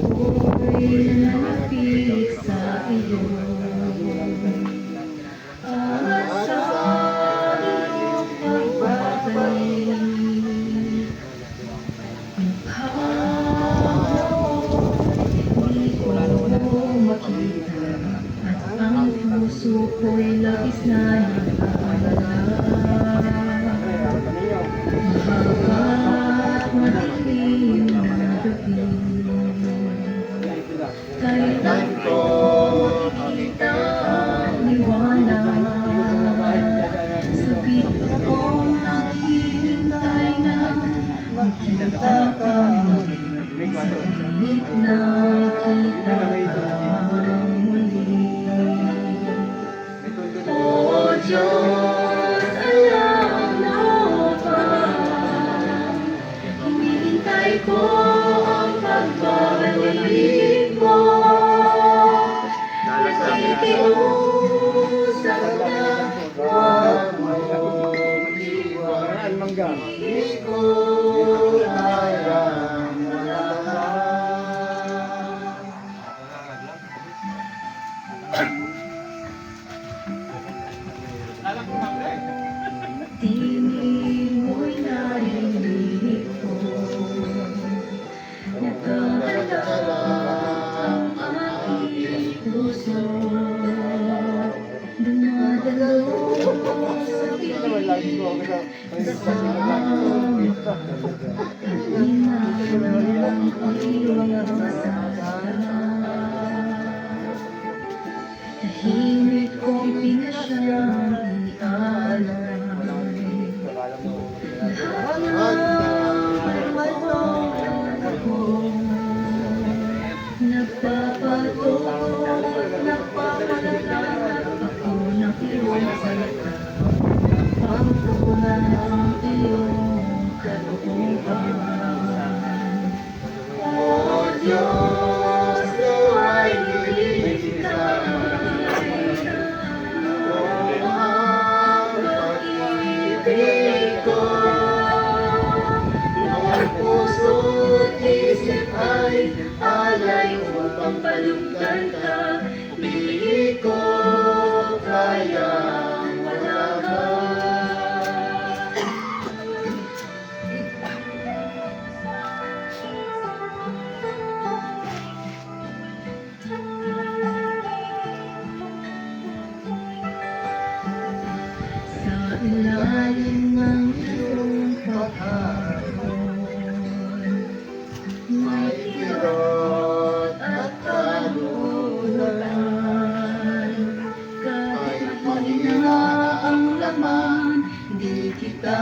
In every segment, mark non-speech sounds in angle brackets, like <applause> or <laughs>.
ako'y nanapit sa iyo At sa iyong ko makita At ang puso ko'y labis na nag-aalala ko ang pagbabalik mo Nakikiusap na huwag mo Saan mangga? Di ko kayang malahat Tinig Tahimik kong pinasyang ialay Nagpapatok, nagpapalalag ako ng iyong salita ang iyong kalooban O Diyos, nawa'y ibigay ang pag-ibig ko Ang puso't isip ay alay upang palugdan ka ilalim ng iyong paghahon May kirot at kalululan Kahit mahina ang laman Di kita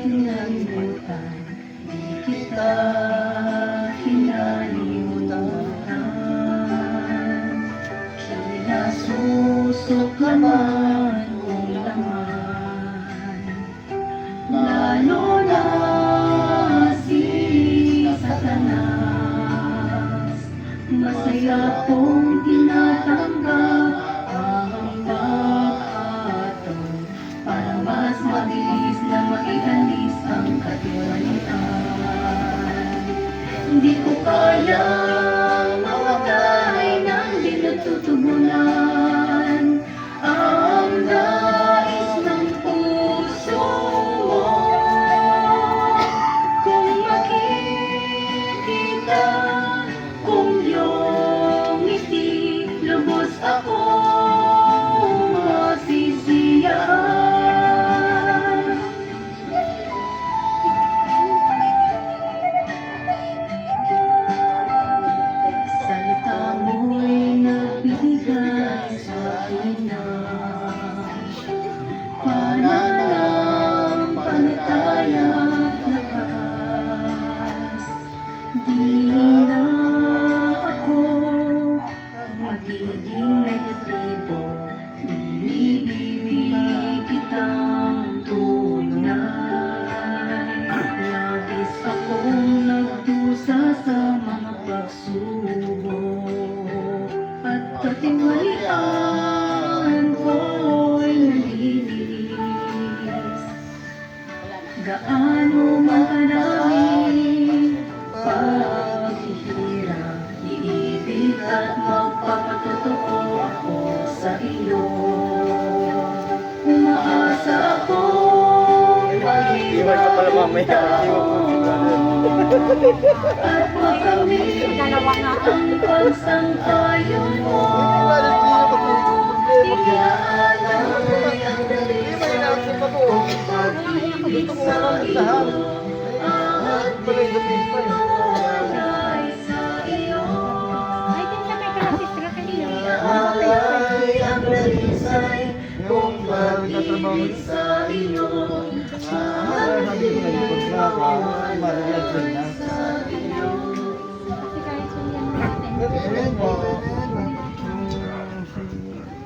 kinalimutan. Di kita kinalimutan. Kinasusok Masaya kong tinatanggap ang pagkataon Para mas mabilis na maihalis ang katiwalian Hindi ko kaya No. Gaano man karami paghihirap, iibig at magpapatotoo ako sa iyo. Umaasa ako, pag-ibig at makamit ang pagsangkayon mo. Hindi ka alam <laughs> ang gusto ko nga lang lahat. Ay, pala yung dating pa eh. Ay. Ay, ang yung pagtatrabaho sa iyo. Ah, sabi ko na yung kontrata, marunod din na.